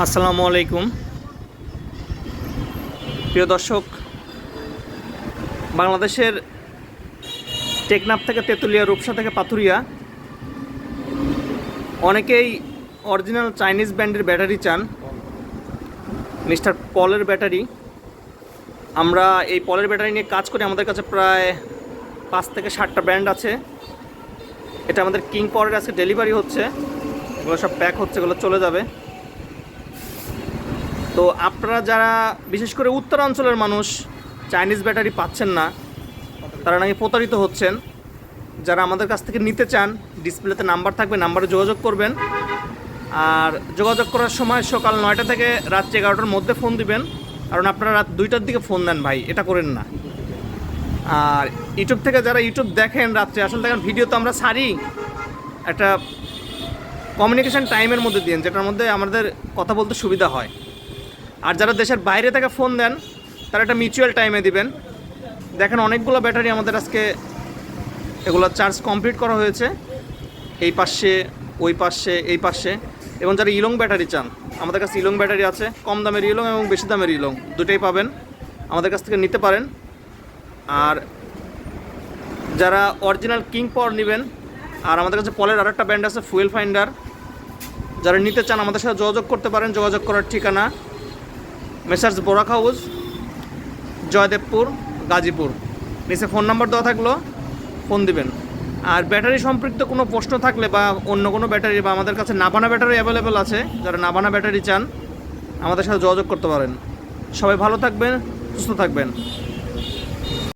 আসসালামু আলাইকুম। প্রিয় দর্শক, বাংলাদেশের টেকনাফ থেকে তেঁতুলিয়া, রূপসা থেকে পাথুরিয়া, অনেকেই অরিজিনাল চাইনিজ ব্র্যান্ডের ব্যাটারি চান, মিস্টার পলের ব্যাটারি। আমরা এই পলের ব্যাটারি নিয়ে কাজ করি, আমাদের কাছে প্রায় পাঁচ থেকে ষাটটা ব্র্যান্ড আছে। এটা আমাদের কিং পাওয়ারের আজকে ডেলিভারি হচ্ছে। এগুলো সব প্যাক হচ্ছে, এগুলো চলে যাবে। তো আপনারা যারা, বিশেষ করে উত্তরাঞ্চলের মানুষ, চাইনিজ ব্যাটারি পাচ্ছেন না, তারা নাকি প্রতারিত হচ্ছেন। যারা আমাদের কাছ থেকে নিতে চান, ডিসপ্লেতে নাম্বার থাকবে, নাম্বারে যোগাযোগ করবেন। আর যোগাযোগ করার সময় সকাল নয়টা থেকে রাত্রি এগারোটার মধ্যে ফোন দিবেন। কারণ আপনারা রাত দুইটার দিকে ফোন দেন ভাই, এটা করেন না। আর ইউটিউব থেকে যারা ইউটিউব দেখেন রাত্রে, আসলে দেখেন ভিডিও তো আমরা সারি একটা কমিউনিকেশন টাইমের মধ্যে দিন যেটার মধ্যে আমাদের কথা বলতে সুবিধা হয়। আর যারা দেশের বাইরে থেকে ফোন দেন, তারা একটা মিউচুয়াল টাইমে দিবেন। দেখেন, অনেকগুলো ব্যাটারি আমাদের আজকে এগুলো চার্জ কমপ্লিট করা হয়েছে। এই পাশে, ওই পাশে, এই পাশে। এবং যারা ইলং ব্যাটারি চান, আমাদের কাছে ইলং ব্যাটারি আছে। কম দামের ইলং এবং বেশি দামের ইলং দুটোই পাবেন। আমাদের কাছ থেকে নিতে পারেন। আর যারা অরিজিনাল কিং পাওয়ার নেবেন, আর আমাদের কাছে পলের আরেকটা ব্র্যান্ড আছে ফুয়েল ফাইন্ডার যারা নিতে চান, আমাদের সাথে যোগাযোগ করতে পারেন। যোগাযোগ করার ঠিকানা মেসার্স বোরাক হাউস জয়দেবপুর, গাজীপুর। নিচে ফোন নাম্বার দেওয়া থাকল, ফোন দিবেন। আর ব্যাটারি সম্পৃক্ত কোনো প্রশ্ন থাকলে বা অন্য কোনো ব্যাটারি বা আমাদের কাছে নাবানা ব্যাটারি অ্যাভেলেবেল আছে, যারা নাবানা ব্যাটারি চান, আমাদের সাথে যোগাযোগ করতে পারেন। সবাই ভালো থাকবেন, সুস্থ থাকবেন।